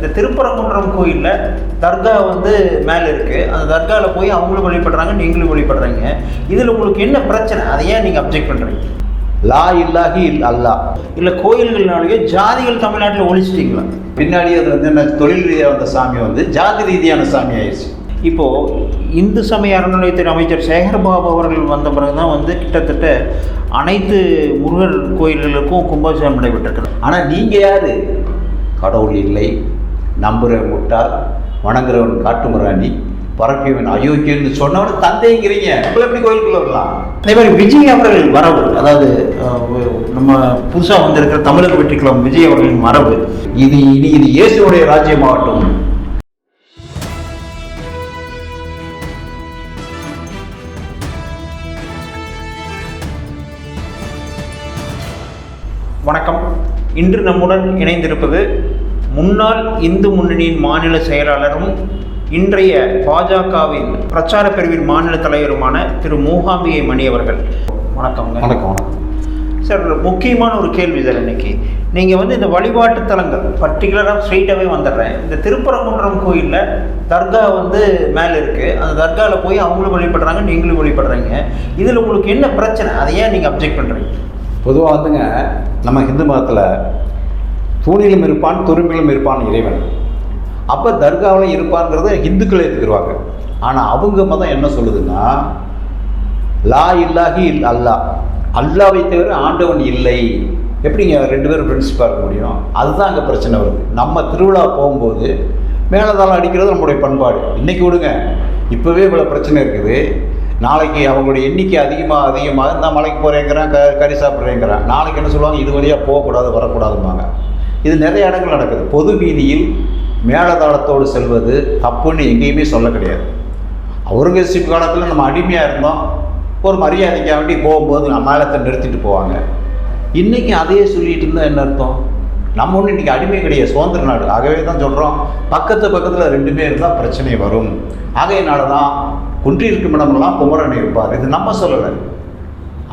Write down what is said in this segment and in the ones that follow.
இந்த திருப்பரங்குன்றம் கோயிலில் தர்கா வந்து மேலே இருக்குது அந்த தர்காவில் போய் அவங்களும் வழிபடுறாங்க நீங்களும் வழிபடுறீங்க. இதில் உங்களுக்கு என்ன பிரச்சனை? அதை ஏன் நீங்கள் அப்ஜெக்ட் பண்ணுறீங்க லா இல்லாஹி இல் அல்லாஹ் இல்லை கோயில்கள்னாலேயே ஜாதிகள் தமிழ்நாட்டில் ஒழிச்சிட்டிங்களா? பின்னாடி அது வந்து என்ன தொழில் ரீதியாக வந்த சாமி வந்து ஜாதி ரீதியான சாமி ஆயிடுச்சு. இப்போது இந்து சமய அறநிலையத்துறை அமைச்சர் சேகர்பாபு அவர்கள் வந்த பிறகு தான் வந்து கிட்டத்தட்ட அனைத்து முருகன் கோயில்களுக்கும் கும்பாபிஷேகம் நடைபெற்றிருக்கிறது. ஆனால் நீங்கள் யார்? கடவுள் இல்லை. நம்புகிற முட்டாள் வணங்குறவன் காட்டுமிராணி பரப்பியவன் அயோக்கியன்னு சொன்னவன் தந்தைங்கிறீங்க. உங்களை எப்படி கோயிலுக்குள்ள வரலாம்? அதே மாதிரி விஜய் அவர்கள் வரவு அதாவது நம்ம புதுசாக வந்திருக்கிற தமிழக வெற்றிக்குளம் விஜய் அவர்களின் மரபு. இது இனி இது இயேசுடைய ராஜ்யமாகட்டும். வணக்கம். இன்று நம்முடன் இணைந்திருப்பது முன்னாள் இந்து முன்னணியின் மாநில செயலாளரும் இன்றைய பாஜகவின் பிரச்சார பிரிவின் மாநில தலைவருமான திரு மூகாம்பிகை மணி அவர்கள். வணக்கம். வணக்கம் சார் முக்கியமான ஒரு கேள்வி சார் இன்னைக்கு. நீங்கள் வந்து இந்த வழிபாட்டு தலங்கள் பர்டிகுலராக ஸ்ட்ரெயிட்டாகவே வந்துடுறேன். இந்த திருப்பரங்குன்றம் கோயிலில் தர்கா வந்து மேலே இருக்குது அந்த தர்காவில் போய் அவங்களும் வழிபடுறாங்க நீங்களும் வழிபடுறீங்க. இதில் உங்களுக்கு என்ன பிரச்சனை? அதை ஏன் நீங்கள் அப்ஜெக்ட் பண்ணுறீங்க பொதுவாக வந்துங்க நம்ம ஹிந்து மதத்தில் தூணிலும் இருப்பான் துரும்பிலும் இருப்பான் இறைவன். அப்போ தர்காவில் இருப்பாங்கிறத ஹிந்துக்கள் ஏற்றுக்குருவாங்க ஆனால் அவங்க மதம் என்ன சொல்லுதுன்னா லா இல்லாஹி இல் அல்லாஹ் அல்லாவை தவிர ஆண்டவன் இல்லை. எப்படிங்க ரெண்டு பேரும் ஃப்ரெண்ட்ஸ் பார்க்க முடியும்? அதுதான் அங்கே பிரச்சனை வருது. நம்ம திருவிழா போகும்போது மேலதாளம் அடிக்கிறது நம்முடைய பண்பாடு. இன்றைக்கி விடுங்க. இப்போவே இவ்வளோ பிரச்சனை இருக்குது. நாளைக்கு அவங்களுடைய எண்ணிக்கை அதிகமாக அதிகமாக இந்த மலைக்கு போகிறேங்கிறான் க கறி சாப்பிட்றேங்கிறான். நாளைக்கு என்ன சொல்லுவாங்க? இது வழியாக போகக்கூடாது வரக்கூடாதும்பாங்க. இது நிறைய இடங்கள் நடக்குது. பொது வீதியில் மேலதாளத்தோடு செல்வது தப்புன்னு எங்கேயுமே சொல்ல கிடையாது. அவுரங்கசீப் காலத்தில் நம்ம அடிமையாக இருந்தோம். ஒரு மரியாதைக்காக வேண்டி போகும்போது நம்ம மேலத்தை நிறுத்திட்டு போவாங்க. இன்றைக்கி அதையே சொல்லிட்டு இருந்தால் என்ன அர்த்தம்? நம்ம ஒன்றும் இன்றைக்கி அடிமை கிடையாது. சுதந்திர நாடு. ஆகவே தான் சொல்கிறோம் பக்கத்து பக்கத்தில் ரெண்டுமே இருந்தால் பிரச்சனை வரும். ஆகையினால தான் குன்றி இருக்கும் இடமெல்லாம் குமரன் இருப்பார் இது நம்ம சொல்லலை.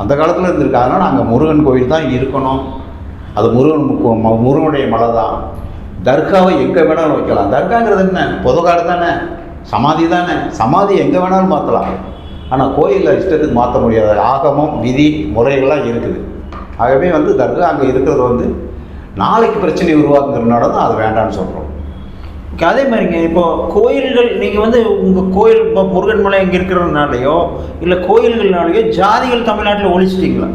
அந்த காலத்தில் இருந்திருக்கு. அதனால் நாங்கள் முருகன் கோயில் தான் இருக்கணும். அது முருகன் ம- முருகனுடைய மலை தான் தர்காவை எங்கே வேணாலும் வைக்கலாம். தர்காங்கிறது என்ன? பொதுக்காடு தானே? சமாதி தானே? சமாதி எங்கே வேணாலும் மாற்றலாம் ஆனால் கோயிலில் இஷ்டத்துக்கு மாற்ற முடியாது. ஆகமம் விதி முறைகள்லாம் இருக்குது. ஆகவே வந்து தர்கா அங்கே இருக்கிறது வந்து நாளைக்கு பிரச்சனை உருவாக்குங்கிறனால தான் அது வேண்டாம்னு சொல்கிறோம் அதே மாதிரிங்க இப்போது கோயில்கள் நீங்கள் வந்து உங்கள் கோயில் இப்போ முருகன் மலை இங்கே இருக்கிறதுனாலையோ இல்லை கோயில்கள்னாலேயோ ஜாதிகள் தமிழ்நாட்டில் ஒழிச்சிட்டிங்களா?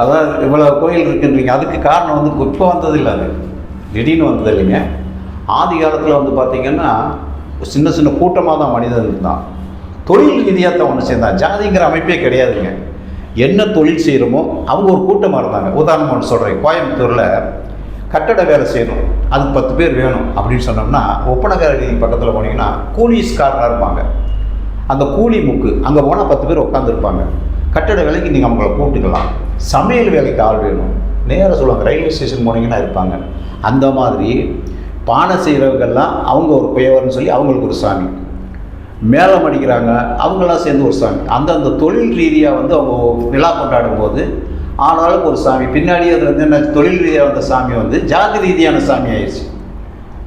அதான் இவ்வளோ கோயில் இருக்குன்றீங்க அதுக்கு காரணம் வந்து இப்போ வந்தது இல்லை அது. திடீர்னு வந்தது இல்லைங்க. ஆதி காலத்தில் வந்து பார்த்திங்கன்னா சின்ன சின்ன கூட்டமாக தான் மனிதன் இருந்தான். தொழில் ரீதியாக தான் ஒன்று சேர்ந்தான். ஜாதிங்கிற அமைப்பே கிடையாதுங்க. என்ன தொழில் செய்கிறோமோ அவங்க ஒரு கூட்டமாக இருந்தாங்க. உதாரணம் ஒன்று சொல்கிறேன் கோயம்புத்தூரில் கட்டட வேலை செய்யணும். அதுக்கு பத்து பேர் வேணும் அப்படின்னு சொன்னோம்னா ஒப்பனகாரி பக்கத்தில் போனீங்கன்னா கூலிஸ்காரனாக இருப்பாங்க. அந்த கூலி முக்கு அங்கே போனால் பத்து பேர் உட்காந்துருப்பாங்க கட்டட வேலைக்கு நீங்கள் அவங்கள கூப்பிட்டுக்கலாம் சமையல் வேலைக்கு ஆள் வேணும். நேராக சொல்லுவாங்க ரயில்வே ஸ்டேஷன் போனீங்கன்னா இருப்பாங்க. அந்த மாதிரி பானை செய்கிறவங்கெல்லாம் அவங்க ஒரு குயவர்னு சொல்லி அவங்களுக்கு ஒரு சாமி. மேளம் அடிக்கிறாங்க அவங்களாம் சேர்ந்து ஒரு சாமி. அந்தந்த தொழில் ரீதியாக வந்து அவங்க விழா கொண்டாடும் போது ஆனாலும் ஒரு சாமி. பின்னாடி அது வந்து என்ன தொழில் ரீதியாக வந்த சாமி வந்து ஜாதி ரீதியான சாமி ஆயிடுச்சு.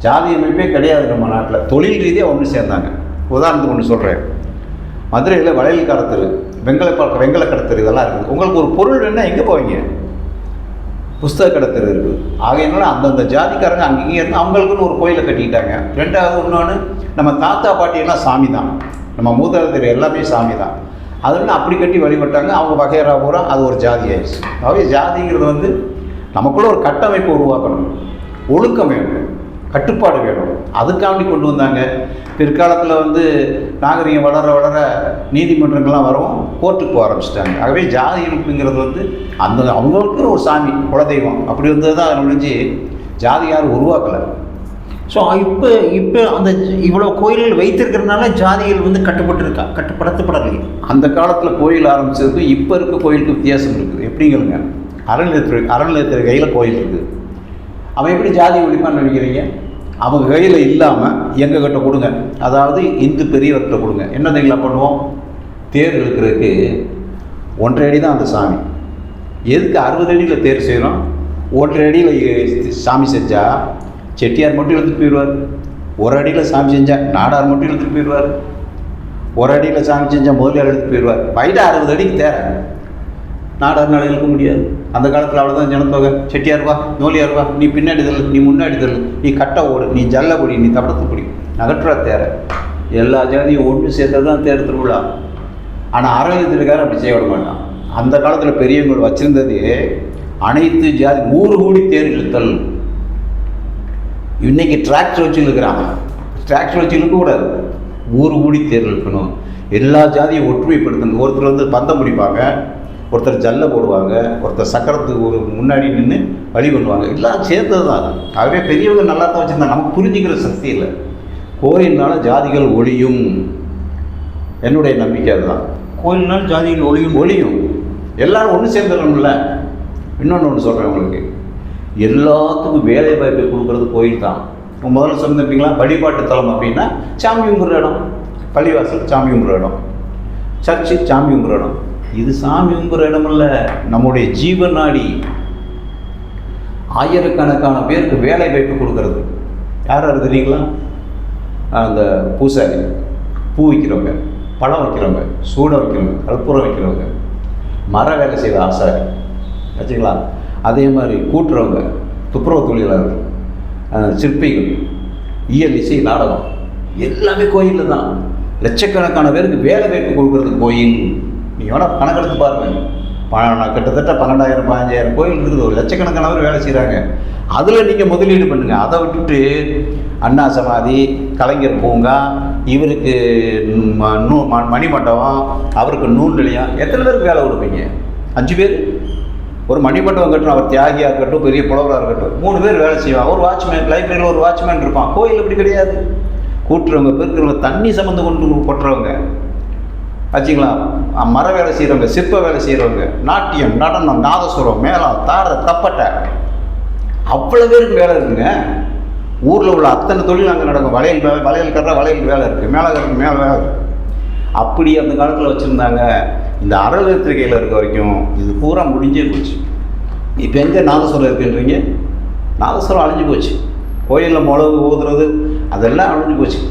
ஜாதி அமைப்பே கிடையாது நம்ம நாட்டில். தொழில் ரீதியாக ஒன்று சேர்ந்தாங்க. உதாரணத்துக்கு ஒன்று சொல்கிறேன் மதுரையில் வளையல் கடத்தரு வெங்கல பார்க்க வெங்கல கடத்தரு இதெல்லாம் இருக்குது. உங்களுக்கு ஒரு பொருள் வேணால் எங்கே போவீங்க? புஸ்தக கடத்தரு இருக்குது ஆகையினால அந்தந்த ஜாதிக்காரங்க அங்கேயும் இருந்து அவங்களுக்குன்னு ஒரு கோயிலை கட்டிக்கிட்டாங்க. ரெண்டாவது இன்னொன்று நம்ம தாத்தா பாட்டியெல்லாம் சாமி தான் நம்ம மூதாதையர் எல்லாமே சாமி தான் அதெல்லாம் அப்படி கட்டி வழிபட்டாங்க. அவங்க வகையறா பூரா அது ஒரு ஜாதி ஆயிடுச்சு. அதாவது ஜாதிங்கிறது வந்து நமக்குள்ள ஒரு கட்டமைப்பு உருவாக்கணும். ஒழுக்கம் வேணும். கட்டுப்பாடு வேணும். அதுக்காண்டி கொண்டு வந்தாங்க. பிற்காலத்தில் வந்து நாகரிகம் வளர வளர நீதிமன்றங்கள்லாம் வரவும் கோர்ட்டுக்கு போக ஆரம்பிச்சிட்டாங்க. ஆகவே ஜாதி அமைப்புங்கிறது வந்து அந்த அவங்களுக்கு ஒரு சாமி குலதெய்வம். அப்படி வந்தது தான் ஒழிஞ்சு ஜாதி யாரும் உருவாக்கலை. ஸோ இப்போ இப்போ அந்த இவ்வளோ கோயில்கள் வைத்திருக்கிறதுனால ஜாதிகள் வந்து கட்டுப்பட்டு கட்டுப்படுத்தப்படலை அந்த காலத்தில் கோயில் ஆரம்பிச்சதுக்கு இப்போ இருக்க கோயிலுக்கு வித்தியாசம் இருக்குது. எப்படிங்கிறங்க? அறநிலையத்துறை அறநிலையத்துறை கையில் கோயில் இருக்குது. அவன் எப்படி ஜாதி ஒழிப்பான்னு நினைக்கிறீங்க? அவங்க கையில் இல்லாமல் எங்ககிட்ட கொடுங்க. அதாவது இந்து பெரியவர்கிட்ட கொடுங்க. என்ன தெரியுங்களா பண்ணுவோம்? தேர் இழுக்கிறதுக்கு ஒன்றரை அடி தான் அந்த சாமி. எதுக்கு அறுபது அடியில் தேர் செய்கிறோம் ஒன்றரை அடியில் சாமி செஞ்சால் செட்டியார் மட்டும் எடுத்துட்டு போயிடுவார். ஒரு அடியில் சாமி செஞ்சால் நாடார் மட்டும் எடுத்துட்டு போயிடுவார். ஒரு அடியில் சாமி செஞ்சால் முதலியார் எடுத்துட்டு போயிடுவார். வயது அறுபது அடிக்கு தேர. நாடார்னால இழுக்க முடியாது. அந்த காலத்தில் அவ்வளோதான் ஜனத்தொகை. செட்டியார் வா நோலியார் வா நீ பின்னாடி தள்ளு நீ முன்னாடி தள்ளு நீ கட்டை ஓடு நீ ஜல்ல குடி நீ தபடத்து குடி நகற்றுறா தேர. எல்லா ஜாதியும் ஒன்று சேர்த்து தான் தேர் திருவிழா. ஆனால் ஆரோக்கியத்திற்காக அப்படி செய்ய விட மாட்டான். அந்த காலத்தில் பெரியவங்க வச்சிருந்தது அனைத்து ஜாதி ஊர் கூடி தேர் இழுத்தல். இன்னைக்கு டிராக்டர் வச்சு இழுக்கிறான் டிராக்டர் வச்சு இழுக்கக்கூடாது ஊர் கூடி தேர் இழுக்கணும். எல்லா ஜாதியும் ஒற்றுமைப்படுத்தணும். ஒருத்தர் வந்து பந்தம் பிடிப்பாங்க. ஒருத்தர் ஜல்ல போடுவாங்க ஒருத்தர் சக்கரத்துக்கு ஒரு முன்னாடி நின்று வழி பண்ணுவாங்க எல்லாம் சேர்த்தது தான். ஆகவே பெரியவங்க நல்லா தான் வச்சுருந்தாங்க நமக்கு புரிஞ்சுக்கிற சக்தி இல்லை. கோயில்னால ஜாதிகள் ஒழியும் என்னுடைய நம்பிக்கை அதுதான். கோயில்னால் ஜாதிகள் ஒளியும். ஒளியும். எல்லாரும் ஒன்று சேர்ந்துடணும்ல. இன்னொன்று ஒன்று சொல்கிறேன் உங்களுக்கு. எல்லாத்துக்கும் வேலை வாய்ப்பை கொடுக்கறது கோயில் தான். முதல்ல சொன்னீங்களா வழிபாட்டு தலம் அப்படின்னா சாமி கும்பிட்ற இடம். பள்ளிவாசல் சாமி கும்பிட்ற இடம். சர்ச்சு சாமி கும்பிட்ற இடம். இது சாமி கும்பிட்ற இடம் நம்முடைய ஜீவ நாடி ஆயிரக்கணக்கான பேருக்கு வேலை வாய்ப்பு கொடுக்கறது. யார் யார் தெரியுங்களா? அந்த பூசாரி பூ வைக்கிறவங்க பழம் வைக்கிறவங்க சூடம் வைக்கிறவங்க கற்பூரம் வைக்கிறவங்க மர வேலை செய்கிற ஆசாரி வச்சுங்களா அதே மாதிரி கூட்டுறவங்க துப்புரவு தொழிலாளர்கள் சிற்பிகள் இயல் இசை நாடகம் எல்லாமே கோயிலில் தான். லட்சக்கணக்கான பேருக்கு வேலை வாய்ப்பு கொடுக்குறது கோயில் நீ வேணால் கணக்கெடுத்து பாருங்க. ப- கிட்டத்தட்ட பன்னெண்டாயிரம் பதினஞ்சாயிரம் கோயில் இருக்குது. ஒரு லட்சக்கணக்கானவர் வேலை செய்கிறாங்க அதில் நீங்கள் முதலீடு பண்ணுங்கள் அதை விட்டுட்டு அண்ணா சமாதி கலைஞர் பூங்கா இவருக்கு ம- நூ ம- மணிமண்டபம் அவருக்கு நூல் நிலையம். எத்தனை பேருக்கு வேலை கொடுப்பீங்க? அஞ்சு பேர்? ஒரு மணிமண்டபம் கட்டணும். அவர் தியாகியாக இருக்கட்டும் பெரிய புலவராக இருக்கட்டும். மூணு பேர் வேலை செய்வான் ஒரு வாட்ச்மேன் லைப்ரரியில் ஒரு வாட்ச்மேன் இருப்பான். கோயில் அப்படி கிடையாது. கூட்டுறவங்க பெருக்கிறவங்க தண்ணி சம்மந்து கொண்டு கொட்டுறவங்க. ஆச்சுங்களா மர வேலை செய்கிறவங்க சிற்ப வேலை செய்கிறவங்க நாட்டியம் நடனம் நாதசுரம் மேளம் தார தப்பட்டை அவ்வளோ பேருக்கு வேலை இருக்குங்க. ஊரில் உள்ள அத்தனை தொழில் அங்கே நடக்கும். வளையல் வேலை வளையல் கட்டுற வளையல் வேலை இருக்குது மேலே கட்டுற மேலே வேலை இருக்குது அப்படி அந்த காலத்தில் வச்சுருந்தாங்க. இந்த அறவேத்திரிகையில் இருக்க வரைக்கும் இது பூரா முடிஞ்சே போச்சு. இப்போ எங்கே நாதஸ்வரம் இருக்குன்றீங்க? நாதஸ்வரம் அழிஞ்சு போச்சு. கோயிலில் மிளகு ஊதுறது அதெல்லாம் அழிஞ்சு போச்சு.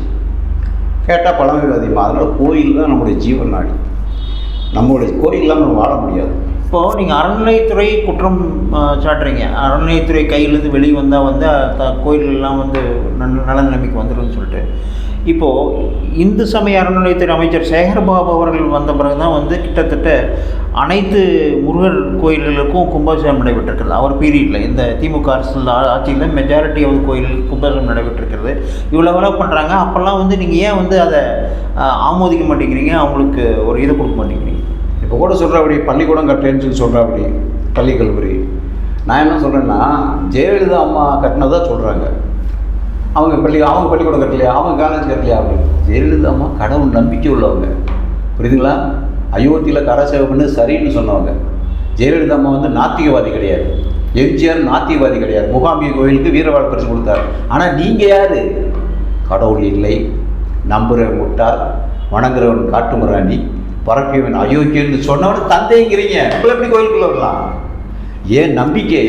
கேட்டால் பழமை அதிகமாக அதனால் கோயில் தான் நம்முடைய ஜீவன் நாடி. நம்மளுடைய கோயில் இல்லாமல் வாழ முடியாது. இப்போது நீங்கள் அறநிலையத்துறை குற்றம் சாட்டுறீங்க. அறநிலையத்துறை கையிலேருந்து வெளியே வந்தால் வந்து த கோயில்கள்லாம் வந்து நல்ல நல்ல நிலைமைக்கு வந்துடும்னு சொல்லிட்டு. இப்போது இந்து சமய அறநிலையத்துறை அமைச்சர் சேகர்பாபு அவர்கள் வந்த பிறகு தான் வந்து கிட்டத்தட்ட அனைத்து முருகர் கோயில்களுக்கும் கும்பாபிஷேகம் நடைபெற்றிருக்கிறது. அவர் பீரியடில் இந்த திமுக அரசு ஆட்சியில் மெஜாரிட்டி ஆஃப் கோயில் கும்பாபிஷேகம் நடைபெற்றிருக்கிறது. இவ்வளோ வேலை பண்ணுறாங்க அப்போல்லாம் வந்து நீங்கள் ஏன் வந்து அதை ஆமோதிக்க மாட்டேங்கிறீங்க? அவங்களுக்கு ஒரு இதை கொடுக்க மாட்டேங்கிறீங்க. இப்போ கூட சொல்கிறாப்படி பள்ளிக்கூடம் கட்டுறேன்னு சொல்லி சொல்கிறாப்படி பள்ளி கல்லூரி. நான் என்ன சொல்கிறேன்னா ஜெயலலிதா அம்மா கட்டினதாக சொல்கிறாங்க அவங்க பள்ளி அவங்க பள்ளிக்கூடம் கட்டலையா அவங்க காலேஜ் கட்டலையா அப்படின்னு. ஜெயலலிதா அம்மா கடவுள் நம்பிக்கை உள்ளவங்க. புரியுதுங்களா? அயோத்தியில் கரை சேவை சரின்னு சொன்னவங்க. ஜெயலலிதா அம்மா வந்து நாத்திகவாதி கிடையாது. எம்ஜிஆர் நாத்திகவாதி கிடையாது. முகாம்பிகை கோயிலுக்கு வீரவாழ் பரிசு கொடுத்தாரு. ஆனால் நீங்கள் யார்? கடவுள் இல்லை. நம்புகிற முட்டார் வணங்குறவன் காட்டுமுறாணி பரப்பியவன் அயோக்கியன்னு சொன்னவன் தந்தைங்கிறீங்க. உங்களை எப்படி கோயிலுக்குள்ள வரலாம் ஏன் நம்பிக்கை?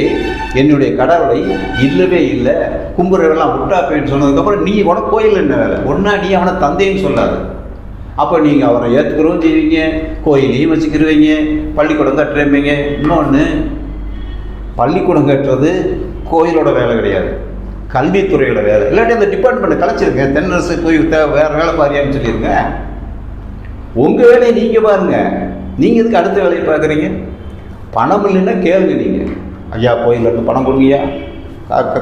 என்னுடைய கடவுளை இல்லவே இல்லை. கும்புறவெல்லாம் விட்டாப்பேன்னு சொன்னதுக்கப்புறம் நீ உனக்கு கோயில் என்ன வேலை? ஒன்றா நீ அவனை தந்தைன்னு சொல்லாது. அப்போ நீங்கள் அவரை ஏற்றுக்கிறவும் செய்வீங்க கோயிலையும் வச்சுக்கிருவீங்க பள்ளிக்கூடம் கட்டுறீங்க. இன்னொன்று பள்ளிக்கூடம் கட்டுறது கோயிலோட வேலை கிடையாது. கல்வித்துறையோட வேலை. இல்லாட்டி அந்த டிபார்ட்மெண்ட்டை கலைச்சிருங்க. தென்னரசு போய் வேறு வேலை பாரியான்னு சொல்லியிருங்க உங்கள் வேலையை நீங்கள் பாருங்க. நீங்கள் எதுக்கு அடுத்த வேலையை பார்க்குறீங்க? பணம் இல்லைன்னா கேளுங்க நீங்கள் ஐயா கோயில்ல பணம் கொடுங்கய்யா.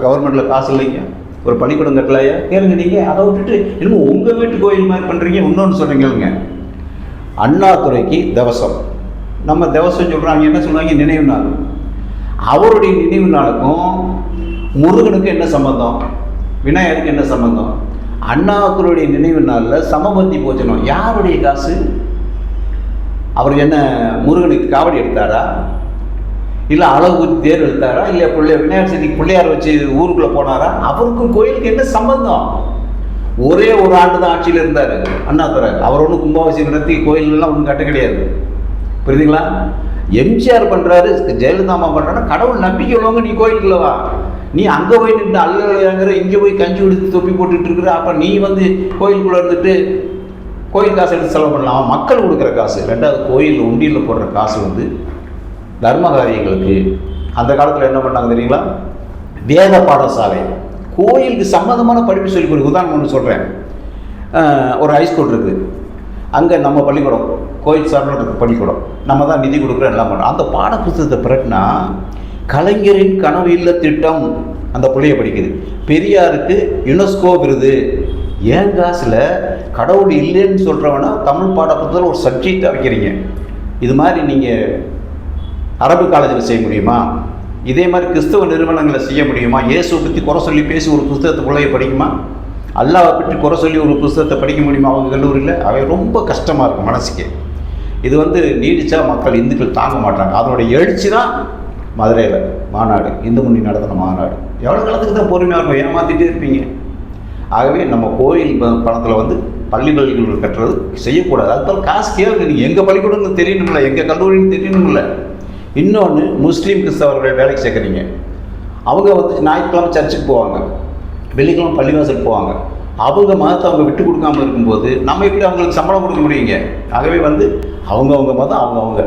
கவர்மெண்ட்டில் காசு இல்லைங்க. ஒரு பள்ளிக்கூடம் கட்டலையா கேளுங்க நீங்கள் அதை விட்டுட்டு இன்னும் உங்கள் வீட்டு கோயில் மாதிரி பண்ணுறீங்க இன்னொன்று சொல்கிறீங்க அண்ணாதுரைக்கு தவசம். நம்ம தவசம் சொல்கிறாங்க என்ன சொல்கிறாங்க நினைவு நாள். அவருடைய நினைவு நாளுக்கும் முருகனுக்கு என்ன சம்பந்தம்? விநாயகருக்கு என்ன சம்பந்தம்? அண்ணாதுரையுடைய நினைவு நாளில் சமபந்தி போஜனம். யாருடைய காசு? அவர் என்ன முருகனுக்கு காவடி எடுத்தாரா? இல்லை அளவு தேர் எடுத்தாரா இல்லை பிள்ளை விநாயகர் சதுர்த்திக்கு பிள்ளையார் வச்சு ஊருக்குள்ளே போனாரா? அவருக்கும் கோயிலுக்கு என்ன சம்பந்தம்? ஒரே ஒரு ஆண்டு தான் ஆட்சியில் இருந்தார் அண்ணாதுரை அவர் ஒன்றும் கும்பாபிஷேகம் நடத்தி கோயிலெல்லாம் ஒன்றும் கட்ட கிடையாது. புரியுதுங்களா? எம்ஜிஆர் பண்ணுறாரு ஜெயலலிதா அம்மா பண்ணுறாங்கன்னா கடவுள் நம்பிக்கை உள்ளவங்க நீ கோயிலுக்குள்ளவா நீ அங்கே போய் நின்று அல்லங்கிற இங்கே போய் கஞ்சி குடித்து தொப்பி போட்டுட்டு இருக்கிற அப்போ நீ வந்து கோயிலுக்குள்ளே இருந்துட்டு கோயில் காசு எடுத்து செலவு பண்ணலாம். அவன் மக்கள் கொடுக்குற காசு. ரெண்டாவது கோயில் உண்டியில் போடுற காசு வந்து தர்ம காரியங்களுக்கு அந்த காலத்தில் என்ன பண்ணாங்க தெரியுங்களா? வேத பாடசாலை. கோயிலுக்கு சம்மந்தமான படிப்பு சொல்லி கொடுக்கு உதாரணம் ஒன்று சொல்கிறேன் ஒரு ஹைஸ்கூல் இருக்குது அங்கே நம்ம பள்ளிக்கூடம் கோயில் சார்பில் இருக்க பள்ளிக்கூடம். நம்ம தான் நிதி கொடுக்குறோம் எல்லாம் பண்ணுறோம் அந்த பாட புத்தகத்தை பிறகுனா கலைஞரின் கனவு இல்ல திட்டம். அந்த பிள்ளைய படிக்குது. பெரியாருக்கு யுனெஸ்கோ விருது. ஏன் காசில் கடவுள் இல்லைன்னு சொல்கிறவனா தமிழ் பாட ஒரு சப்ஜெக்டாக வைக்கிறீங்க இது மாதிரி நீங்கள் அரபு காலேஜில் செய்ய முடியுமா? இதே மாதிரி கிறிஸ்தவ நிறுவனங்களை செய்ய முடியுமா? இயேசுவை பற்றி குறை சொல்லி பேசி ஒரு புஸ்தகத்தை பிள்ளைய படிக்குமா? அல்லாவை பற்றி குறை சொல்லி ஒரு புஸ்தகத்தை படிக்க முடியுமா? அவங்க கல்லூரியில்? அவை ரொம்ப கஷ்டமாக இருக்கும் மனசுக்கு. இது வந்து நீடித்தா மக்கள் இந்துக்கள் தாங்க மாட்டாங்க. அதனுடைய எழுச்சி தான் மதுரையில் மாநாடு. இந்து முன்னி நடத்தின மாநாடு. எவ்வளோ காலத்துக்கு தான் பொறுமையாக இருக்கும்? ஏமாற்றிட்டே இருப்பீங்க. ஆகவே நம்ம கோயில் ப- பணத்தில் வந்து பள்ளி பள்ளிகள் கட்டுறது செய்யக்கூடாது. அதுபோல் காசு கேளுங்க. நீங்கள் எங்கள் பள்ளிக்கூடம்னு தெரியணும்ல? எங்கள் கல்லூரின்னு தெரியணும்ல? இன்னொன்று முஸ்லீம் கிறிஸ்தவர்கள் வேலைக்கு சேர்க்குறீங்க. அவங்க வந்து ஞாயிற்றுக்கிழமை சர்ச்சுக்கு போவாங்க. வெள்ளிக்கிழமை பள்ளிவாசல் போவாங்க. அவங்க மதத்தை அவங்க விட்டு கொடுக்காமல் இருக்கும்போது நம்ம எப்படி அவங்களுக்கு சம்பளம் கொடுக்க முடியுங்க? ஆகவே வந்து அவங்கவுங்க மதம் அவங்கவுங்க.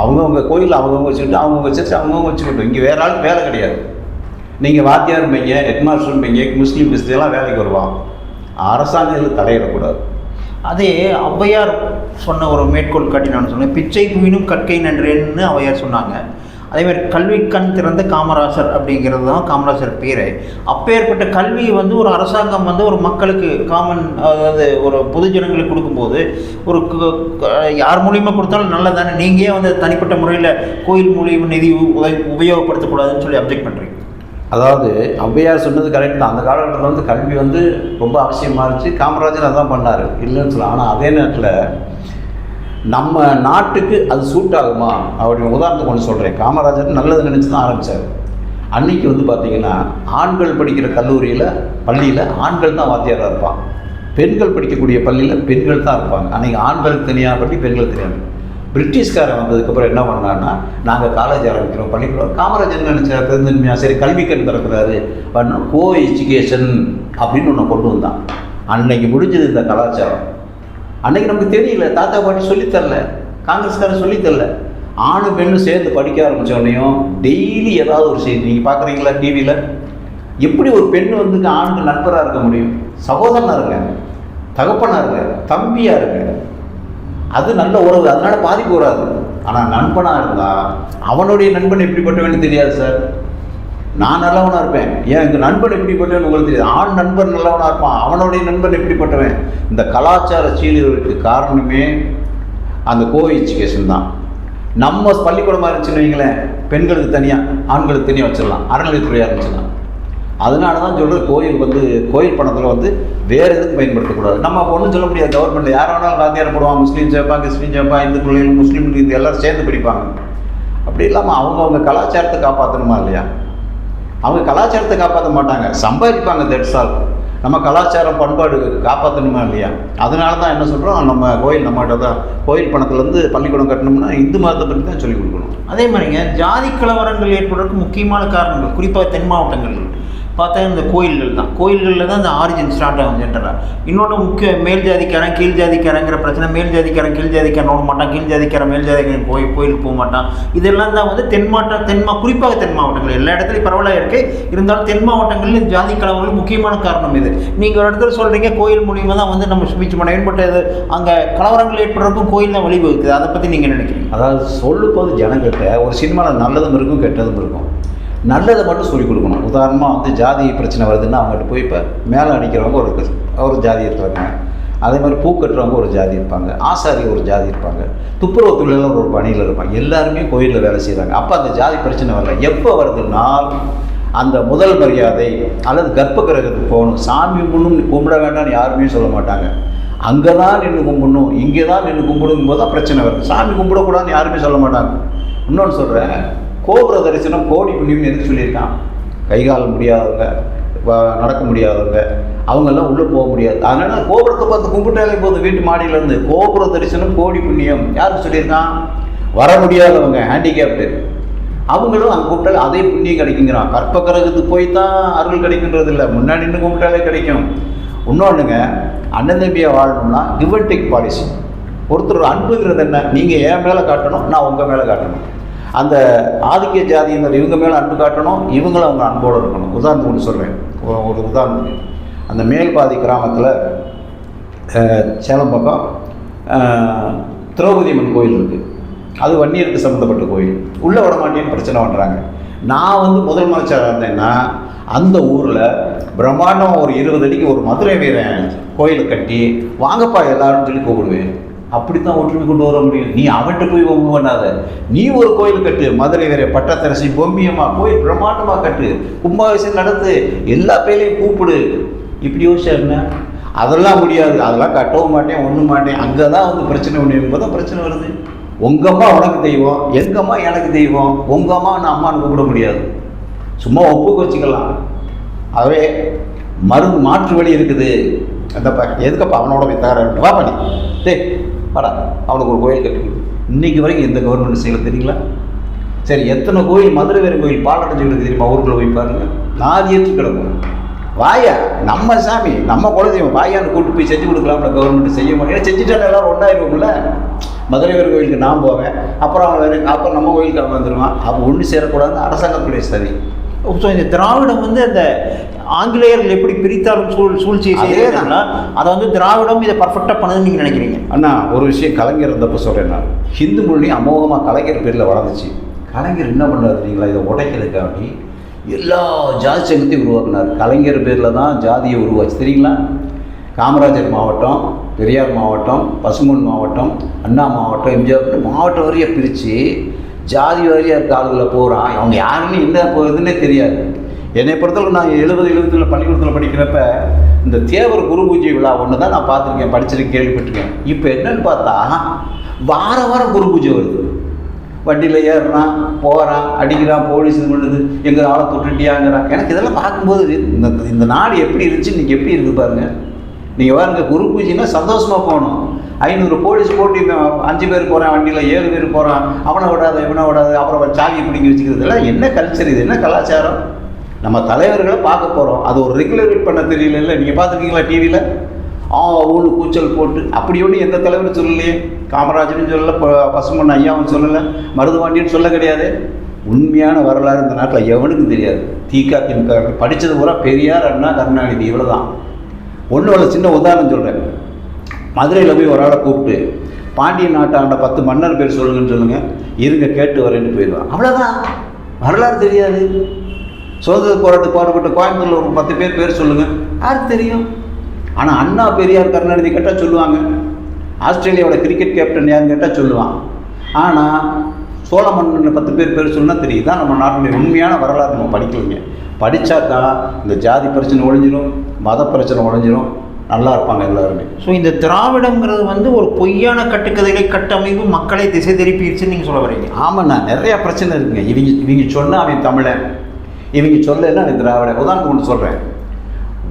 அவங்கவுங்க கோயிலில் அவங்கவுங்க வச்சுக்கிட்டு அவங்கவுங்க சர்ச் அவங்கவுங்க வச்சுக்கிட்டோம் இங்கே வேற ஆள் வேலை கிடையாது. நீங்கள் வாத்தியாரும்பீங்க ஹெட்மாஸ்டரும்பீங்க முஸ்லீம் கிறிஸ்தியெல்லாம் வேலைக்கு வருவான். அரசாங்கத்தில் தலையிடக்கூடாது. அதே ஔவையார் சொன்ன ஒரு மேற்கோள் காட்டி நான் சொன்னேன் பிச்சை புவினும் கற்கை நன்றேன்னு ஔவையார் சொன்னாங்க. அதே மாதிரி கல்வி கண் திறந்த காமராசர் அப்படிங்கிறது தான் காமராசர் பேர். அப்பேற்பட்ட கல்வியை வந்து ஒரு அரசாங்கம் வந்து ஒரு மக்களுக்கு காமன் அதாவது ஒரு பொதுஜனங்களுக்கு கொடுக்கும்போது ஒரு யார் மூலியமாக கொடுத்தாலும் நல்லதானே நீங்கள் வந்து தனிப்பட்ட முறையில் கோயில் மூலியம் நிதி உதவி உபயோகப்படுத்தக்கூடாதுன்னு சொல்லி அப்ஜெக்ட் பண்ணுறீங்க அதாவது ஔவையார் சொன்னது கரெக்ட் தான். அந்த காலகட்டத்தில் வந்து கல்வி வந்து ரொம்ப அவசியமாக இருந்துச்சு. காமராஜர் அதான் பண்ணார். இல்லைன்னு சொல்லலாம். ஆனால் அதே நேரத்தில் நம்ம நாட்டுக்கு அது சூட் ஆகுமா? அவருடைய உதாரணத்துக்கு ஒன்று சொல்கிறேன் காமராஜர் நல்லது நினச்சி தான் ஆரம்பித்தார் அன்னைக்கு வந்து பார்த்திங்கன்னா ஆண்கள் படிக்கிற கல்லூரியில் பள்ளியில் ஆண்கள் தான் வாத்தியாராக இருப்பான் பெண்கள் படிக்கக்கூடிய பள்ளியில் பெண்கள் தான் இருப்பாங்க. அன்றைக்கி ஆண்களுக்கு தனியாக பள்ளி பெண்களுக்கு தனியாக பிரிட்டிஷ்காரன் வந்ததுக்கப்புறம் என்ன பண்ணான்னா நாங்கள் காலேஜ் ஆரம்பிக்கிறோம். பள்ளிக்கூடம். காமராஜர் நினச்ச பெருந்தன்மையாக சரி கல்வி கண் திறக்கிறாரு பண்ண கோ எஜுகேஷன் அப்படின்னு ஒன்று கொண்டு வந்தான். அன்னைக்கு முடிஞ்சது இந்த கலாச்சாரம். அன்னைக்கு நமக்கு தெரியல தாத்தா பாட்டி சொல்லித் தரல காங்கிரஸ்காரன் சொல்லித்தரல ஆணும் பெண்ணும் சேர்ந்து படிக்க ஆரம்பிச்ச உடனேயும் டெய்லி ஏதாவது ஒரு செய்தி. நீங்கள் பார்க்குறீங்களா டிவியில் எப்படி ஒரு பெண் வந்து ஆணுக்கு நண்பராக இருக்க முடியும்? சகோதரனாக இருங்க தகப்பனாக இருக்க தம்பியாக இருக்க அது நல்ல உறவு அதனால் பாதிப்பு வராது. ஆனால் நண்பனாக இருந்தால் அவனுடைய நண்பன் எப்படிப்பட்டவன்னு தெரியாது சார். நான் நல்லவனாக இருப்பேன். ஏன் இந்த நண்பன் எப்படிப்பட்டவன் உங்களுக்கு தெரியாது. ஆண் நண்பன் நல்லவனாக இருப்பான். அவனுடைய நண்பன் எப்படிப்பட்டவன்? இந்த கலாச்சார சீரியல்களுக்கு காரணமே அந்த கோ எஜுகேஷன் தான். நம்ம பள்ளிக்கூடமாக இருந்துச்சுன்னு வைங்களேன் பெண்களுக்கு தனியாக ஆண்களுக்கு தனியாக வச்சிடலாம். அறநிலைத்துறையாக இருந்துச்சுன்னா. அதனால தான் சொல்கிறது கோயில் வந்து கோயில் பணத்தில் வந்து வேறு எதுக்கும் பயன்படுத்தக்கூடாது. நம்ம ஒன்றும் சொல்ல முடியாது. கவர்மெண்ட் யார் வேணாலும் வாத்தியார் போடுவான். முஸ்லீம் சேர்ப்பா கிறிஸ்டின் சேர்ப்பா இந்து பிள்ளைகள் முஸ்லீம் இது எல்லாரும் சேர்ந்து படிப்பாங்க. அப்படி இல்லாமல் அவங்கவுங்க கலாச்சாரத்தை காப்பாற்றணுமா இல்லையா? அவங்க கலாச்சாரத்தை காப்பாற்ற மாட்டாங்க. சம்பாதிப்பாங்க தட்ஸ் ஆல் நம்ம கலாச்சாரம் பண்பாடு காப்பாற்றணுமா இல்லையா? அதனால தான் என்ன சொல்கிறோம் நம்ம கோயில் நம்மகிட்ட தான் கோயில் பணத்துலேருந்து பள்ளிக்கூடம் கட்டணும்னா இந்து மதத்தை பற்றி தான் சொல்லிக் கொடுக்கணும். அதே மாதிரிங்க ஜாதி கலவரங்கள் ஏற்படுறதுக்கு முக்கியமான காரணங்கள் குறிப்பாக தென் மாவட்டங்கள் பார்த்தா இந்த கோயில்கள் தான். கோயில்களில் தான் இந்த ஆரிஜின் ஸ்டார்ட் ஆகும் ஜென்ரலாக இன்னொன்று முக்கிய மேல் ஜாதிக்காரன் கீழ் ஜாதிக்காரங்கிற பிரச்சனை மேல் ஜாதிக்காரன் கீழ் ஜாதிக்காரன் நோட மாட்டான் கீழ் ஜாதிக்காரன் மேல் ஜாதிக்காரன் கோயில் கோயிலுக்கு போக மாட்டான். இதெல்லாம் தான் வந்து தென் மாவட்ட தென் மா குறிப்பாக தென் மாவட்டங்கள். எல்லா இடத்துலையும் பரவலாக இருக்குது இருந்தாலும் தென் மாவட்டங்களில் இந்த ஜாதி கலவரங்கள் முக்கியமான காரணம் இது. நீங்கள் ஒரு இடத்துல சொல்கிறீங்க கோயில் மூலியமாக தான் வந்து நம்ம ஸ்பீச் பண்ண ஏற்பட்டது. அங்கே கலவரங்கள் ஏற்படுறதுக்கும் கோயில் தான் வழிவகுக்குது. அதை பற்றி நீங்கள் நினைக்கிறீங்க? அதாவது சொல்லும்போது ஜனங்கள்கிட்ட ஒரு சினிமாவில் நல்லதும் இருக்கும் கெட்டதும் இருக்கும். நல்லதை மட்டும் சொல்லிக் கொடுக்கணும். உதாரணமாக வந்து ஜாதி பிரச்சனை வருதுன்னா அவங்ககிட்ட போய் இப்போ மேலே அடிக்கிறவங்க ஒரு ஒரு ஜாதி இருக்காங்க அதே மாதிரி பூ கட்டுறவங்க ஒரு ஜாதி இருப்பாங்க. ஆசாரி ஒரு ஜாதி இருப்பாங்க. துப்புரவு தொழிலாளர் ஒரு பணியில் இருப்பாங்க. எல்லாருமே கோயிலில் வேலை செய்கிறாங்க அப்போ அந்த ஜாதி பிரச்சனை வரல. எப்போ வருதுன்னா அந்த முதல் மரியாதை அல்லது கர்ப்ப கிரகத்துக்கு போகணும். சாமி முன்னும் கும்பிட வேண்டாம்னு யாருமே சொல்ல மாட்டாங்க. அங்கே தான் நின்று கும்பிடணும். இங்கே தான் நின்று கும்பிடுங்கும் போது தான் பிரச்சனை வருது. சாமி கும்பிடக்கூடாதுன்னு யாருமே சொல்ல மாட்டாங்க. இன்னொன்று சொல்கிறேன் கோபுர தரிசனம் கோடி புண்ணியம் எதுக்கு சொல்லியிருக்கான். கைகால் முடியாதவங்க நடக்க முடியாதவங்க அவங்கெல்லாம் உள்ளே போக முடியாது. அதனால் கோபுரத்தை பார்த்து கும்பிட்டாலே போதும் வீட்டு மாடியிலேருந்து. கோபுர தரிசனம் கோடி புண்ணியம். யாருக்கு சொல்லியிருக்கான்? வர முடியாதவங்க ஹேண்டிகேப்டு அவங்களும் அங்கே கூப்பிட்டாலே அதே புண்ணியம் கிடைக்குங்கிறான். கற்ப கிரகத்துக்கு போய் தான் அருள் கிடைக்குன்றது இல்லை முன்னாடி நின்று கும்பிட்டாலே கிடைக்கும். இன்னொன்றுங்க அண்ணன் தம்பியை வாழணும்னா கிவ் அண்ட் டேக் பாலிசி ஒருத்தர் அன்புங்கிறது என்ன? நீங்கள் என் மேலே காட்டணும் நான் உங்கள் மேலே காட்டணும். அந்த ஆதிக்க ஜாதியினர் இவங்க மேலே அன்பு காட்டணும் இவங்களும் அவங்க அன்போடு இருக்கணும். உதாரணத்துக்கு ஒன்று சொல்கிறேன் ஒரு உதாரணத்துக்கு அந்த மேல்பாதி கிராமத்தில் சேலம் பக்கம் திரௌபதி அம்மன் கோயில் இருக்குது அது வன்னியருக்கு சம்மந்தப்பட்ட கோயில். உள்ளே விட மாட்டேன்னு பிரச்சனை பண்ணுறாங்க நான் வந்து முதல் மலைச்சாராக இருந்தேன்னா அந்த ஊரில் பிரம்மாண்டம் ஒரு இருபது அடிக்கு ஒரு மதுரை வீரன் கோயில் கட்டி வாங்கப்பா எல்லாரும் சொல்லி கூப்பிடுவேன். அப்படி தான் ஒற்றுமை கொண்டு வர முடியும். நீ அவன்கிட்ட போய் ஒம்பு பண்ணாத. நீ ஒரு கோயில் கட்டு மதுரை வேற பட்டத்தரசி பொம்மியம்மா கோயில் பிரம்மாண்டமாக கட்டு கும்பாபிஷேகம் நடத்து எல்லா பேரையும் கூப்பிடு. இப்படி யோசிச்சா என்ன? அதெல்லாம் முடியாது. அதெல்லாம் கட்டவும் மாட்டேன் ஒன்றும் மாட்டேன். அங்கே தான் வந்து பிரச்சனை ஒன்று தான் பிரச்சனை வருது. உங்கள் அம்மா உனக்கு தெய்வம் எங்கள் அம்மா எனக்கு தெய்வம் உங்கள் அம்மா நான் அம்மான்னு கூப்பிட முடியாது. சும்மா ஒப்புக்கு வச்சுக்கலாம். ஆகவே மருந்து மாற்று வழி இருக்குது. அந்தப்பா எதுக்கப்பா? அவனோட போய் தகராறு வா பண்ணி டேய் வாடா அவனுக்கு ஒரு கோயில் கட்டி கொடு. இன்னைக்கு வரைக்கும் எந்த கவர்மெண்ட் செய்யல தெரியுங்களா சரி எத்தனை கோயில் மதுரை வேறு கோயில் பாலடைஞ்சு கிடக்கு தெரியுமா? ஊருக்குள்ள போய் பாருங்கள் நாதி ஏற்று கிடக்கும். வாயா நம்ம சாமி நம்ம குலதெய்வம் வாயான்னு கூட்டு போய் செஞ்சு கொடுக்கலாம்ல கவர்மெண்ட் செய்ய மாட்டேன். செஞ்சுட்டாங்க எல்லாரும் ஒன்றாயிருக்கும்ல மதுரை வேறு கோயிலுக்கு நான் போவேன். அப்புறம் அவன் வேறு அப்புறம் நம்ம கோயிலுக்கு அவன் வந்துடுவான் அவன் ஒன்று சேரக்கூடாதுன்னு அரசாங்கத்துடைய சரி ஸோ இந்த திராவிடம் வந்து அந்த ஆங்கிலேயர்கள் எப்படி பிரித்தாலும் சூழ் சூழ்ச்சியை அதே செய்யறதுனா அதை வந்து திராவிடம் இதை பர்ஃபெக்டாக பண்ணுதுன்னு நீங்கள் நினைக்கிறீங்க. அண்ணா ஒரு விஷயம் கலைஞர் இருந்தப்போ சொல்கிறேன் நான். ஹிந்து மொழி அமோகமாக கலைஞர் பேரில் வளர்ந்துச்சு. கலைஞர் என்ன பண்ணார் தெரியுங்களா? இதை உடைக்கிறதுக்காண்டி எல்லா ஜாதி சங்கத்தையும் உருவாக்குனார். கலைஞர் பேரில் தான் ஜாதியை உருவாச்சு. தெரியுங்களா? காமராஜர் மாவட்டம் பெரியார் மாவட்டம் பசும்பொன் மாவட்டம் அண்ணா மாவட்டம் எம்ஜிஆர் மாவட்டம் வரைய பிரித்து ஜாதி வாரியாக இருக்க ஆளுகளை போகிறான் அவங்க யாருன்னு என்ன போகுதுன்னே தெரியாது. என்னை பொறுத்தளவு நான் எழுபது எழுபத்தில் பள்ளிக்கூடத்தில் படிக்கிறப்ப இந்த தேவர் குரு பூஜை விழா ஒன்று தான் நான் பார்த்துருக்கேன் படிச்சிருக்கேன் கேள்விப்பட்டிருக்கேன். இப்போ என்னன்னு பார்த்தா வார வாரம் குரு பூஜை வருது. வண்டியில் ஏறுறான் போகிறான் அடிக்கிறான் போலீஸ் இது பண்ணுது எங்கள் ஆளை தொட்டுட்டியாங்கிறான். எனக்கு இதெல்லாம் பார்க்கும்போது இந்த இந்த நாடு எப்படி இருந்துச்சு இன்றைக்கி எப்படி இருக்குது பாருங்கள் நீங்கள் பாருங்கள் குரு பூஜைன்னா சந்தோஷமாக போகணும். ஐநூறு போலீஸ் போட்டி அஞ்சு பேர் போகிறான் வண்டியில் ஏழு பேர் போகிறான் அவனை விடாத இவனை விடாது அப்புறம் சாவி பிடிங்கி வச்சுக்கிறது. இதெல்லாம் என்ன கல்ச்சர் இது? என்ன கலாச்சாரம்? நம்ம தலைவர்களை பார்க்க போகிறோம் அது ஒரு ரெகுலரேட் பண்ண தெரியல நீங்கள் பார்த்துருக்கீங்களா டிவியில் ஆ ஊழு கூச்சல் போட்டு. அப்படி ஒன்று எந்த தலைவரும் சொல்லலையே. காமராஜரும் சொல்லலை பசுமன் ஐயாவும் சொல்லலை மருதுவாண்டின்னு சொல்ல கிடையாது. உண்மையான வரலாறு இந்த நாட்டில் எவனுக்கும் தெரியாது. தீகா திமுக படித்தது பூரா பெரியார் அண்ணா கருணாநிதி இவ்வளோ தான் ஒன்று சின்ன உதாரணம் சொல்கிறேன் மதுரையில் போய் ஒரு ஆளை கூப்பிட்டு பாண்டிய நாட்டாண்ட பத்து மன்னர் பேர் சொல்லுங்கன்னு சொல்லுங்கள் இருங்க கேட்டு வரேன்னு போயிடுவான். அவ்வளோதான் வரலாறு தெரியாது. சுதந்திர போராட்டத்துக்கு பாடுபட்ட கோயம்புத்தூரில் ஒரு பத்து பேர் பேர் சொல்லுங்கள் யாருக்கு தெரியும்? ஆனால் அண்ணா பெரியார் கருணாநிதி கேட்டால் சொல்லுவாங்க. ஆஸ்திரேலியாவோட கிரிக்கெட் கேப்டன் யாருன்னு கேட்டால் சொல்லுவான். ஆனால் சோழ மன்னன் பத்து பேர் பேர் சொன்னால் தெரியும். தான் நம்ம நாட்டினுடைய உண்மையான வரலாறு நம்ம படிக்கலைங்க படித்தா தான் இந்த ஜாதி பிரச்சனை ஒழிஞ்சிரும் மத பிரச்சனை ஒழிஞ்சிரும். நல்லா இருப்பாங்க எல்லாருமே. ஸோ இந்த திராவிடம்ங்கிறது வந்து ஒரு பொய்யான கட்டுக்கதைகளை கட்டமைப்பு மக்களை திசை திருப்பிடுச்சுன்னு நீங்கள் சொல்ல வரீங்க. ஆமாண்ணா நிறையா பிரச்சனை இருக்குங்க. இவங்க இவங்க சொன்னா அவன் தமிழன். இவங்க சொல்லலைன்னா அவன் திராவிட உதாரணத்துக்கு ஒன்று சொல்கிறேன்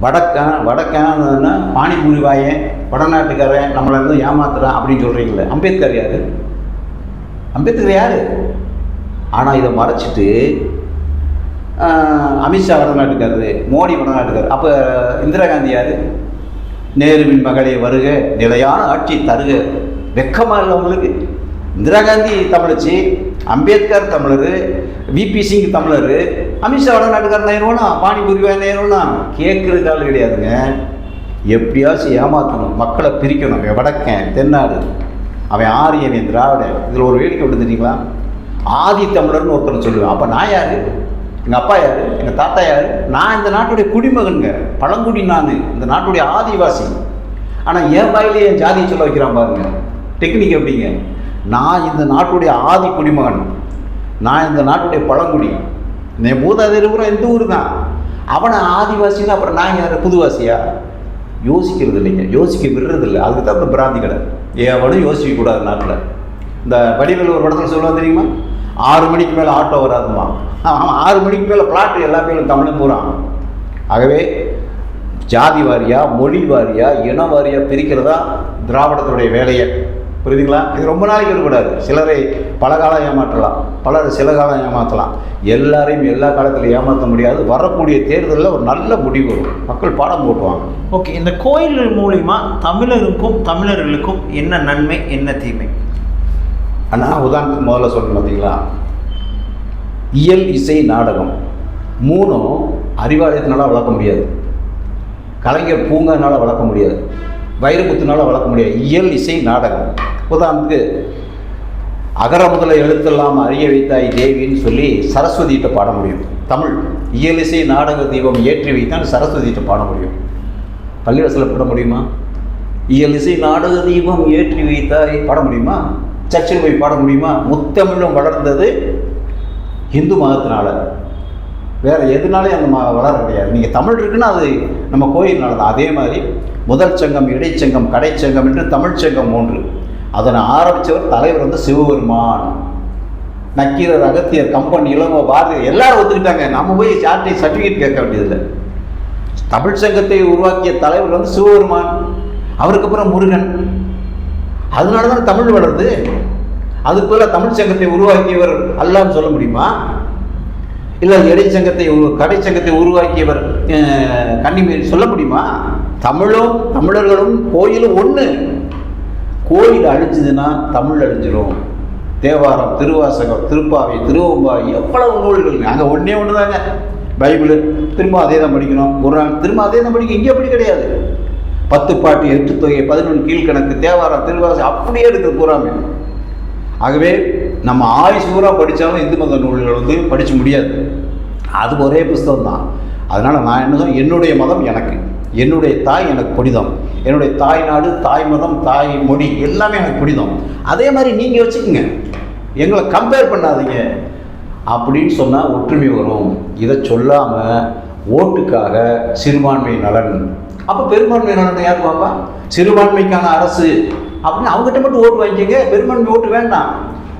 வடக்கன் வடக்கன்னா பானிபூரி வாயன் வடநாட்டுக்காரன் நம்மளை இருந்து ஏமாத்துறான் அப்படின்னு சொல்கிறீங்களே அம்பேத்கர் யார்? அம்பேத்கர் யார்? ஆனால் இதை மறைச்சிட்டு அமித்ஷா வடநாட்டுக்காரரு மோடி வடநாட்டுக்காரர் அப்போ இந்திரா காந்தி யார்? நேருவின் மகளே வருக நிலையான ஆட்சி தருக. வெக்கமாக இல்லை உங்களுக்கு? இந்திரா காந்தி தமிழச்சி அம்பேத்கர் தமிழர் விபி சிங் தமிழர் அமித்ஷா வடநாட்டுக்காரன் நேருவனா பானிபூரி வாய் நேருவனா கேட்குறதுக்கு ஆள் கிடையாதுங்க. எப்படியாச்சும் ஏமாற்றணும் மக்களை பிரிக்கணும். அவன் வடக்கன் தென்னாடு. அவன் ஆரியன் திராவிடன் இதில் ஒரு வேடிக்கை விட்டு தெரியுங்களா? ஆதி தமிழர்னு ஒருத்தர் சொல்லுவேன் அப்போ நான் யார்? எங்கள் அப்பா யார்? எங்கள் தாத்தா யார்? நான் இந்த நாட்டுடைய குடிமகனுங்க. பழங்குடி நான். இந்த நாட்டுடைய ஆதிவாசி. ஆனால் என் வாயிலே என் ஜாதியை சொல்ல வைக்கிறான் பாருங்க. டெக்னிக் எப்படிங்க? நான் இந்த நாட்டுடைய ஆதி குடிமகன். நான் இந்த நாட்டுடைய பழங்குடி. என் மூதாதையர் பூரா இந்த ஊர் தான் அவனை ஆதிவாசின்னா அப்புறம் நான் யார்? புதுவாசியா? யோசிக்கிறது இல்லைங்க யோசிக்க விடுறது இல்லை அதுக்கு தான் அப்புறம் பிராந்தி கடை. எவனும் யோசிக்கக்கூடாது நாட்டில். இந்த வடிவில் ஒரு படத்தில் சொல்லுவான் தெரியுமா? ஆறு மணிக்கு மேலே ஆட்டோ வராதுமா அவன் ஆறு மணிக்கு மேலே பிளாட் எல்லா பேரும் தமிழும் போகிறான் ஆகவே ஜாதி வாரியாக மொழி வாரியா இன வாரியாக பிரிக்கிறதா திராவிடத்துடைய வேலையை. புரியுதுங்களா? இது ரொம்ப நாளைக்கு இருக்கக்கூடாது. சிலரை பல காலம் ஏமாற்றலாம். பலரை சில காலம் ஏமாற்றலாம் எல்லாரையும் எல்லா காலத்திலும் ஏமாற்ற முடியாது. வரக்கூடிய தேர்தலில் ஒரு நல்ல முடிவு வரும். மக்கள் பாடம் போட்டுவாங்க. ஓகே இந்த கோயில்கள் மூலிமா தமிழருக்கும் தமிழர்களுக்கும் என்ன நன்மை என்ன தீமை? ஆனால் உதாரணத்துக்கு முதல்ல சொல்கிறேன் பார்த்தீங்களா இயல் இசை நாடகம். மூணும் அறிவாலயத்தினால வளர்க்க முடியாது. கலைஞர் பூங்கானால வளர்க்க முடியாது. வைரமுத்துனால வளர்க்க முடியாது. இயல் இசை நாடகம். உதாரணத்துக்கு அகர முதல எழுத்தெல்லாம் அறிய வைத்தாய் தேவின்னு சொல்லி சரஸ்வதியிட்ட பாட முடியும். தமிழ் இயல் இசை நாடக தீபம் ஏற்றி வைத்தான் சரஸ்வதியிட்ட பாட முடியும். பள்ளிவாசலில் பாட முடியுமா? இயல் இசை நாடக தீபம் ஏற்றி வைத்தாய் பாட முடியுமா? சர்ச்சில் போய் பாட முடியுமா? முத்தமிழும் வளர்ந்தது இந்து மதத்தினால. வேறு எதுனாலே அந்த ம வளர கிடையாது. நீங்கள் தமிழ் இருக்குன்னா அது நம்ம கோயில்னால தான் அதே மாதிரி முதல் சங்கம் இடைச்சங்கம் கடைச்சங்கம் என்று தமிழ்ச்சங்கம் மூன்று. அதனை ஆரம்பித்தவர் தலைவர் வந்து சிவபெருமான். நக்கீரர் அகத்தியர் கம்பன் இளமோ பாரதி எல்லாரும் ஒத்துக்கிட்டாங்க. நம்ம போய் சார்ட்டை சர்டிஃபிகேட் கேட்க வேண்டியதில்லை. தமிழ் சங்கத்தை உருவாக்கிய தலைவர் வந்து சிவபெருமான். அவருக்கு அப்புறம் முருகன். அதனால தான் தமிழ் வளருது. அதுக்கு பதிலா தமிழ் சங்கத்தை உருவாக்கியவர் அல்லான்னு சொல்ல முடியுமா? இல்லை இடைச்சங்கத்தை உரு கடைச்சங்கத்தை உருவாக்கியவர் கன்னிமேரி சொல்ல முடியுமா? தமிழும் தமிழர்களும் கோயிலும் ஒன்று கோயில் அழிஞ்சதுன்னா தமிழ் அழிஞ்சிரும். தேவாரம் திருவாசகம் திருப்பாவை திருவம்பாவை எவ்வளவு நூல்கள் அங்கே ஒன்றே ஒன்று தாங்க பைபிள் திரும்ப அதே தான் படிக்கணும் குரான் திரும்ப அதே தான் படிக்கணும் இங்கே அப்படி கிடையாது. பத்து பாட்டு எட்டு தொகை பதினொன்று கீழ்கணக்கு தேவாரம் திருவாசகம் அப்படியே இருக்குது பூராமே ஆகவே நம்ம ஆயுஷ் பூரா படித்தாலும் இந்து மத நூல்கள் வந்து படிக்க முடியாது. அது ஒரே புஸ்தகம் தான் அதனால் நான் என்ன என்னுடைய மதம் எனக்கு. என்னுடைய தாய் எனக்கு புனிதம். என்னுடைய தாய் நாடு தாய் மதம் தாய் மொழி எல்லாமே எனக்கு புனிதம். அதே மாதிரி நீங்கள் வச்சுக்கோங்க எங்களை கம்பேர் பண்ணாதீங்க. அப்படின்னு சொன்னால் ஒற்றுமை வரும். இதை சொல்லாமல் ஓட்டுக்காக சிறுபான்மை நலன். அப்போ பெரும்பான்மை நலன் யார் பாப்பா சிறுபான்மைக்கான அரசு. அப்படின்னு அவங்ககிட்ட மட்டும் ஓட்டு வாங்கிக்கங்க. பெரும்பான்மை ஓட்டு வேண்டாம்.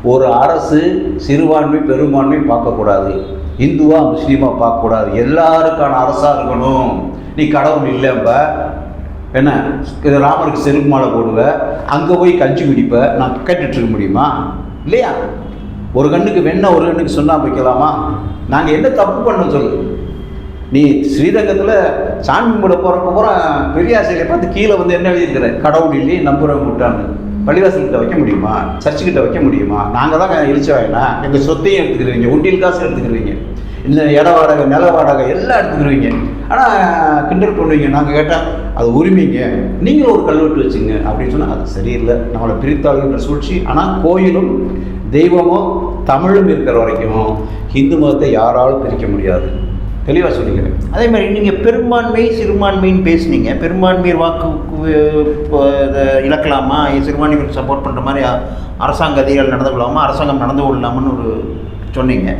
ஒரு அரசு சிறுபான்மை பெரும்பான்மை பார்க்கக்கூடாது. இந்துவா முஸ்லீமா பார்க்கக்கூடாது. எல்லாருக்கான அரசாக இருக்கணும். நீ கடவுள் இல்லைப்ப என்ன? இது ராமருக்கு செருப்பு மாலை போடுவ. அங்கே போய் கஞ்சி குடிப்ப. நான் கேட்டுட்டு இருக்க முடியுமா? இல்லையா? ஒரு கண்ணுக்கு வெண்ண ஒரு கண்ணுக்கு சொன்னால் வைக்கலாமா? நாங்கள் என்ன தப்பு பண்ணோம் சொல்லு. நீ ஸ்ரீரங்கத்தில் சாமி கும்பிட போகிறப்ப பூரா பெரியார் பார்த்து கீழே வந்து என்ன எழுதியிருக்கிற? கடவுள் இல்லையே நம்புறவங்க விட்டான்னு பள்ளிவாசல்கிட்ட வைக்க முடியுமா? சர்ச்சுக்கிட்ட வைக்க முடியுமா? நாங்கள் தான் இழிச்ச வாங்கினா. எங்கள் சொத்தையும் எடுத்துக்கிறீங்க உண்டியல் காசு எடுத்துக்கிறீங்க. இந்த இட வாடகை நில வாடகை எல்லாம் எடுத்துக்கிடுவீங்க ஆனால் கிண்டல் பண்ணுவீங்க. நாங்கள் கேட்டால் அது உரிமைங்க. நீங்களும் ஒரு கல்வெட்டு வச்சுங்க. அப்படின்னு சொன்னால் அது சரியில்லை. நம்மளை பிரித்தாளுகின்ற சூழ்ச்சி. ஆனால் கோயிலும் தெய்வமும் தமிழும் இருக்கிற வரைக்கும் ஹிந்து மதத்தை யாராலும் பிரிக்க முடியாது. தெளிவாக சொல்லிக்கிறேன் அதே மாதிரி நீங்கள் பெரும்பான்மை சிறுபான்மைன்னு பேசுனீங்க. பெரும்பான்மையர் வாக்கு இதை இழக்கலாமா? சிறுபான்மையர் சப்போர்ட் பண்ணுற மாதிரி அரசாங்க அதிகாரிகள் நடந்து கொள்ளாமா அரசாங்கம் நடந்து கொள்ளலாமான்னு ஒரு சொன்னீங்க.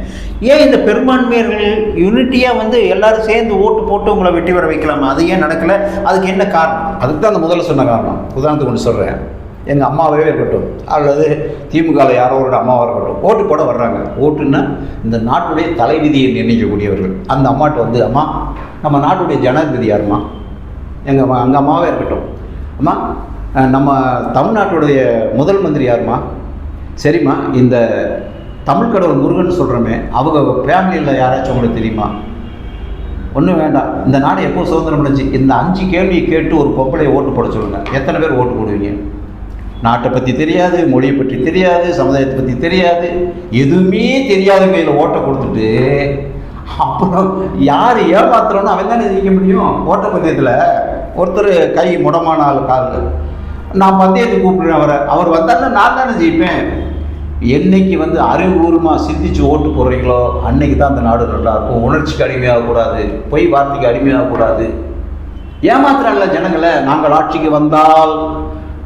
ஏன் இந்த பெரும்பான்மையர்கள் யூனிட்டியாக வந்து எல்லாரும் சேர்ந்து ஓட்டு போட்டு உங்களை வெட்டி வர வைக்கலாமா? அது ஏன் நடக்கலை? அதுக்கு என்ன காரணம்? அதுக்கு தான் அந்த முதல்ல சொன்ன காரணம். உதாரணத்துக்கு ஒன்று சொல்கிறேன் எங்கள் அம்மாவே இருக்கட்டும் அல்லது திமுகவில் யாரோ ஒரு அம்மாவாக இருக்கட்டும் ஓட்டு போட வர்றாங்க. ஓட்டுன்னா இந்த நாட்டுடைய தலைவிதியை நிர்ணயிக்கக்கூடியவர்கள். அந்த அம்மாட்ட வந்து அம்மா நம்ம நாட்டுடைய ஜனாதிபதி யாரும்மா? எங்கள் அம்மா எங்கள் அம்மாவே இருக்கட்டும். அம்மா நம்ம தமிழ்நாட்டுடைய முதல் மந்திரி யாரும்மா? சரிம்மா இந்த தமிழ் கடவுள் முருகன் சொல்கிறோமே அவங்க ஃபேமிலியில் யாராச்சும் உங்களுக்கு தெரியுமா? ஒன்றும் வேண்டாம். இந்த நாடு எப்போ சுதந்திரம் அடைஞ்சு இந்த அஞ்சு கேள்வியை கேட்டு ஒரு பொம்பளை ஓட்டு போட சொல்லுங்க. எத்தனை பேர் ஓட்டு போடுவீங்க? நாட்டை பற்றி தெரியாது மொழியை பற்றி தெரியாது சமுதாயத்தை பற்றி தெரியாது. எதுவுமே தெரியாத கையில் ஓட்டை கொடுத்துட்டு அப்புறம் யார் ஏமாத்துறோன்னு அவன் தானே ஜெயிக்க முடியும்? ஓட்ட பந்தயத்தில் ஒருத்தர் கை முடமான ஆள் காலில். நான் பந்தயத்துக்கு கூப்பிடுறேன் அவரை. அவர் வந்தாருன்னா நான் தானே ஜெயிப்பேன். என்னைக்கு வந்து அறிவுபூர்வமாக சிந்திச்சு ஓட்டு போடுறீங்களோ அன்னைக்கு தான் அந்த நாடு நல்லா இருக்கும் உணர்ச்சிக்கு அடிமையாகக்கூடாது. பொய் வார்த்தைக்கு அடிமையாகக்கூடாது. ஏமாத்துறாங்கல்ல ஜனங்களை நாங்கள் ஆட்சிக்கு வந்தால்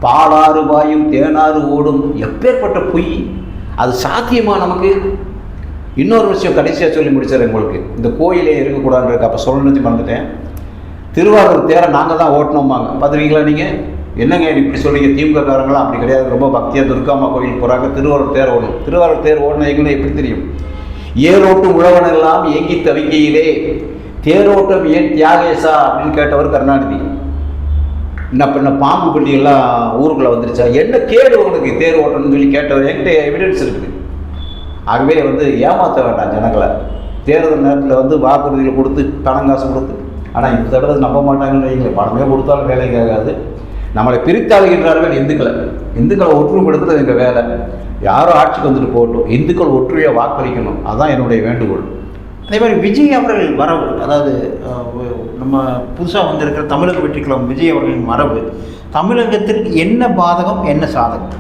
பாலாறு வாயும் தேனாறு ஓடும் எப்பேற்பட்ட பொய்? அது சாத்தியமா நமக்கு? இன்னொரு விஷயம் கடைசியாக சொல்லி முடிச்சிடறேன் உங்களுக்கு. இந்த கோயிலே இருக்கக்கூடாதுன்றது அப்போ சொல்லணுச்சு மறந்துட்டேன். திருவாரூர் தேரை நாங்கள் தான் ஓட்டணுமாங்க பார்த்துருக்கீங்களா நீங்கள் என்னங்க இப்படி சொல்கிறீங்க திமுக காரங்களாம் அப்படி கிடையாது. ரொம்ப பக்தியாக துர்காமா கோயில் போகிறாங்க திருவாரூர் தேர் ஓடணும் திருவாரூர் தேர் ஓடணும் எங்களுக்கு எப்படி தெரியும்? ஏரோட்டும் உழவன் எல்லாம் ஏங்கி தவிக்கையிலே தேரோட்டம் ஏன் தியாகேசா அப்படின்னு கேட்டவர் கருணாநிதி. என்ன பண்ண பாம்பு பள்ளி எல்லாம் ஊருக்குள்ளே வந்துருச்சா? என்ன கேடு உனக்கு தேர் ஓட்டணும்னு சொல்லி கேட்டவர்? என்கிட்ட எவிடன்ஸ் இருக்குது. ஆகவே வந்து ஏமாற்ற வேண்டாம் ஜனங்களை. தேர்தல் நேரத்தில் வந்து வாக்குறுதிகள் கொடுத்து பணம் காசு கொடுத்து. ஆனால் இந்த தடவை நம்ப மாட்டாங்கன்னு வைங்களேன். பணமே கொடுத்தாலும் வேலைக்கு ஆகாது. நம்மளை பிரித்தாளுகின்றார்கள் இந்துக்களை இந்துக்களை ஒற்றுமைப்படுத்துறது எங்கள் வேலை. யாரும் ஆட்சிக்கு வந்துட்டு போகட்டும் இந்துக்கள் ஒற்றுமையாக வாக்களிக்கணும் அதான் என்னுடைய வேண்டுகோள். அதே மாதிரி விஜய் அவர்கள் வரவு அதாவது நம்ம புதுசாக வந்திருக்கிற தமிழக வெற்றிக்குளம் விஜய் அவர்களின் வரவு தமிழகத்திற்கு என்ன பாதகம் என்ன சாதகம்?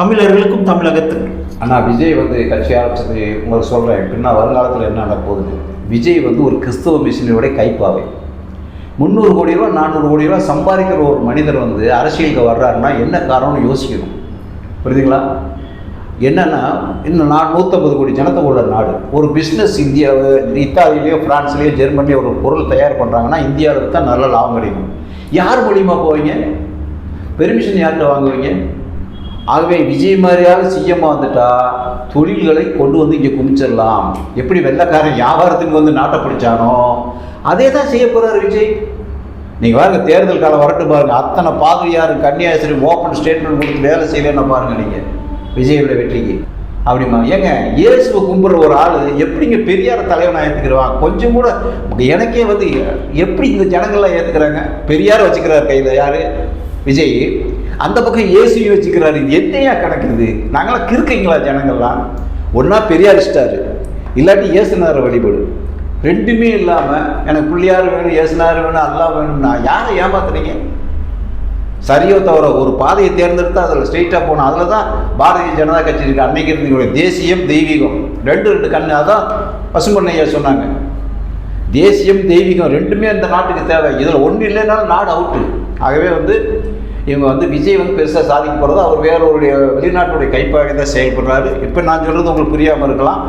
தமிழர்களுக்கும் தமிழகத்திற்கும் ஆனால் விஜய் வந்து கட்சி ஆரம்பிச்சது உங்களுக்கு சொல்கிறேன் பின்னா வருங்காலத்தில் என்ன நடக்க போகுது விஜய் வந்து ஒரு கிறிஸ்தவ மிஷினோடைய கைப்பாவை. முந்நூறு கோடி ரூபா நானூறு கோடி ரூபா சம்பாதிக்கிற ஒரு மனிதர் வந்து அரசியலுக்கு வர்றாருன்னா என்ன காரணம்னு யோசிக்கணும். புரியுதுங்களா? என்னென்னா இன்னும் நான் நூற்றம்பது கோடி ஜனத்தை உள்ள நாடு. ஒரு பிஸ்னஸ் இந்தியாவை இத்தாலியிலையோ ஃப்ரான்ஸ்லேயோ ஜெர்மனிலேயோ ஒரு பொருள் தயார் பண்ணுறாங்கன்னா இந்தியாவில் தான் நல்ல லாபம் கிடைக்கும். யார் மூலியமாக போவீங்க? பெர்மிஷன் யார்கிட்ட வாங்குவீங்க? ஆகவே விஜய் மாதிரியாக சிஎம்மா வந்துட்டா தொழில்களை கொண்டு வந்து இங்கே குமிச்சிடலாம். எப்படி வெள்ளைக்காரன் வியாபாரத்துக்கு வந்து நாட்டை பிடிச்சானோ அதே தான் செய்ய போகிறார் விஜய். நீங்கள் பாருங்க தேர்தல் காலம் வரட்டும் பாருங்கள் அத்தனை பாதிரியார் கன்னியாசிரி ஓப்பன் ஸ்டேட்மெண்ட் கொடுத்து வேலை செய்யலன்னு பாருங்க நீங்கள் விஜயோட வெற்றிக்கு. அப்படிமா ஏங்க இயேசுவை கும்பிட்ற ஒரு ஆள் எப்படிங்க பெரியார தலைவனை ஏற்றுக்கிறவான் கொஞ்சம் கூட எனக்கே வந்து எப்படி இந்த ஜனங்கள்லாம் ஏற்றுக்கிறாங்க பெரியார் வச்சுக்கிறார் கையில் யார்? விஜய். அந்த பக்கம் இயேசுவையும் வச்சுக்கிறாரு. இது என்னையா கிடக்குது நாங்களாம் கிறுக்கீங்களா ஜனங்கள்லாம்? ஒன்றா பெரியார் இஷ்டாரு. இல்லாட்டி இயேசுனாரை வழிபடு. ரெண்டுமே இல்லாமல் எனக்கு பிள்ளையார் வேணும் ஏசுனார் வேணும் அல்லாஹ் வேணும்னா யாரை ஏமாத்துறீங்க சரியோ தவிர ஒரு பாதையை தேர்ந்தெடுத்து அதில் ஸ்ட்ரெயிட்டாக போகணும். அதில் தான் பாரதிய ஜனதா கட்சி இருக்குது அன்னைக்கு இருந்தீங்க தேசியம் தெய்வீகம். ரெண்டு ரெண்டு கண்ணாக அதான் பசுமண்ணையா சொன்னாங்க. தேசியம் தெய்வீகம் ரெண்டுமே அந்த நாட்டுக்கு தேவை. இதில் ஒன்று இல்லைனாலும் நாடு அவுட்டு ஆகவே வந்து இவங்க வந்து விஜய் வந்து பெருசாக சாதிக்க போகிறது அவர் வேற ஒரு வெளிநாட்டுடைய கைப்பாக தான் செயல்படுறாரு. இப்போ நான் சொல்கிறது உங்களுக்கு புரியாமல் இருக்கலாம்.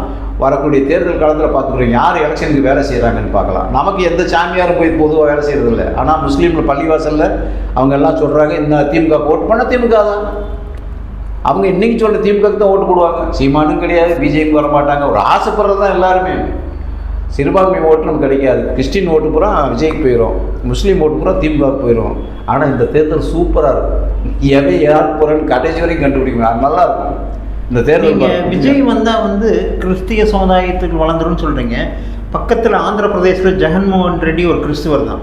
வரக்கூடிய தேர்தல் காலத்தில் பார்த்துக்கிறோம் யார் எலெக்ஷனுக்கு வேலை செய்கிறாங்கன்னு பார்க்கலாம். நமக்கு எந்த சாமியாரும் போய் பொதுவாக வேலை செய்கிறதில்ல ஆனால் முஸ்லீமில் பள்ளிவாசலில் அவங்க எல்லாம் சொல்கிறாங்க இந்த திமுக ஓட் பண்ண திமுக தான். அவங்க இன்னைக்கு சொல்ற திமுக தான் ஓட்டு போடுவாங்க. சீமானும் கிடையாது பிஜேபி வர மாட்டாங்க. ஒரு ஆசைப்படுறது தான் எல்லாருமே. சிறுபான்மை ஓட்டு நமக்கு கிடைக்காது. கிறிஸ்டின் ஓட்டு பூரா விஜய்க்கு போயிடும் முஸ்லீம் ஓட்டு பூரா திமுக போயிடும் ஆனால் இந்த தேர்தல் சூப்பராக இருக்கும். எவை யார் போகிறேன்னு கடைசி வரைக்கும் கண்டுபிடிக்கணும் அது நல்லாயிருக்கும் இந்த தேர்தல். விஜய் வந்தா வந்து கிறிஸ்திய சமுதாயத்துக்கு வளர்ந்துரும்னு சொல்றீங்க. பக்கத்துல ஆந்திர பிரதேசத்துல ஜெகன்மோகன் ரெட்டி ஒரு கிறிஸ்துவர் தான்.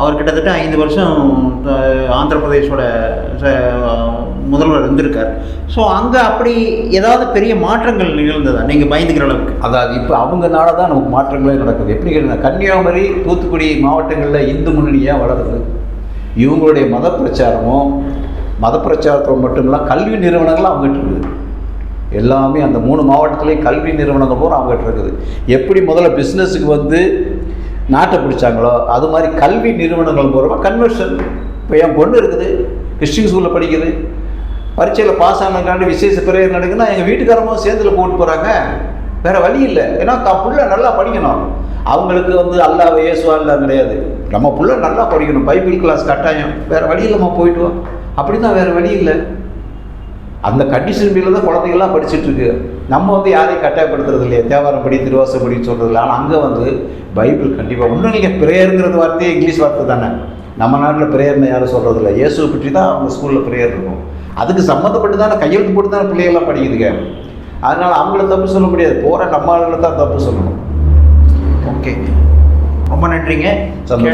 அவர் கிட்டத்தட்ட ஐந்து வருஷம் ஆந்திர பிரதேஷோட முதல்வர் இருந்திருக்கார். ஸோ அங்க அப்படி ஏதாவது பெரிய மாற்றங்கள் நிகழ்ந்ததா? நீங்க பயந்துக்கிற அளவுக்கு. அதாவது இப்போ அவங்கனால தான் நமக்கு மாற்றங்களே நடக்குது. எப்படி கேட்டீங்கன்னா, கன்னியாகுமரி தூத்துக்குடி மாவட்டங்களில் இந்து முன்னணி ஏன் வளருது? இவங்களுடைய மத பிரச்சாரமும் மத பிரச்சாரத்தோடு மட்டும் இல்லை கல்வி நிறுவனங்கள் அவங்ககிட்ட இருக்குது. எல்லாமே அந்த மூணு மாவட்டத்துலேயும் கல்வி நிறுவனங்கள் பூரா அவங்ககிட்ட இருக்குது. எப்படி முதல்ல பிஸ்னஸுக்கு வந்து நாட்டை பிடிச்சாங்களோ அது மாதிரி கல்வி நிறுவனங்கள் மூலமாக கன்வர்ஷன் இப்போ என் பொண்ணு இருக்குது கிறிஸ்டின் ஸ்கூலில் படிக்குது. பரீட்சையில் பாஸ் ஆனதுக்காண்டி விசேஷ பிரேயர் நடக்குதுன்னா எங்கள் வீட்டுக்காரமும் சேர்ந்துல போட்டு போகிறாங்க வேறு வழி இல்லை. ஏன்னா தான் பிள்ளை நல்லா படிக்கணும். அவங்களுக்கு வந்து அல்லாஹ் இயேசுவா இல்லை கிடையாது. நம்ம பிள்ளை நல்லா படிக்கணும். பைபிள் கிளாஸ் கட்டாயம். வேறு வழி இல்லாமல் போயிட்டு வா. அப்படி தான் வேற வழி இல்லை. அந்த கண்டிஷன் மேல தான் குழந்தைகள்லாம் படிச்சுட்டு இருக்கு. நம்ம வந்து யாரையும் கட்டாயப்படுத்துறது இல்லையா. தேவாரம் படி திருவாசம் படி சொல்றது இல்லை ஆனால் அங்கே வந்து பைபிள் கண்டிப்பாக ஒன்றும் நீங்கள் ப்ரேயருங்கிறது வார்த்தையே இங்கிலீஷ் வார்த்தை தானே. நம்ம நாட்டில் ப்ரேயர்னு யாரும் சொல்கிறது இல்லை. இயேசுவை பற்றி தான் அவங்க ஸ்கூலில் ப்ரேயர் இருக்கும். அதுக்கு சம்மந்தப்பட்டு தானே கையெழுத்து போட்டு தானே பிள்ளைகள்லாம் படிக்குதுங்க. அதனால் அவங்கள தப்பு சொல்ல முடியாது. போகிற நம்ம ஆளுங்களை தான் தப்பு சொல்லணும். ஓகே. ரொம்ப நன்றிங்க. சந்தோஷம்.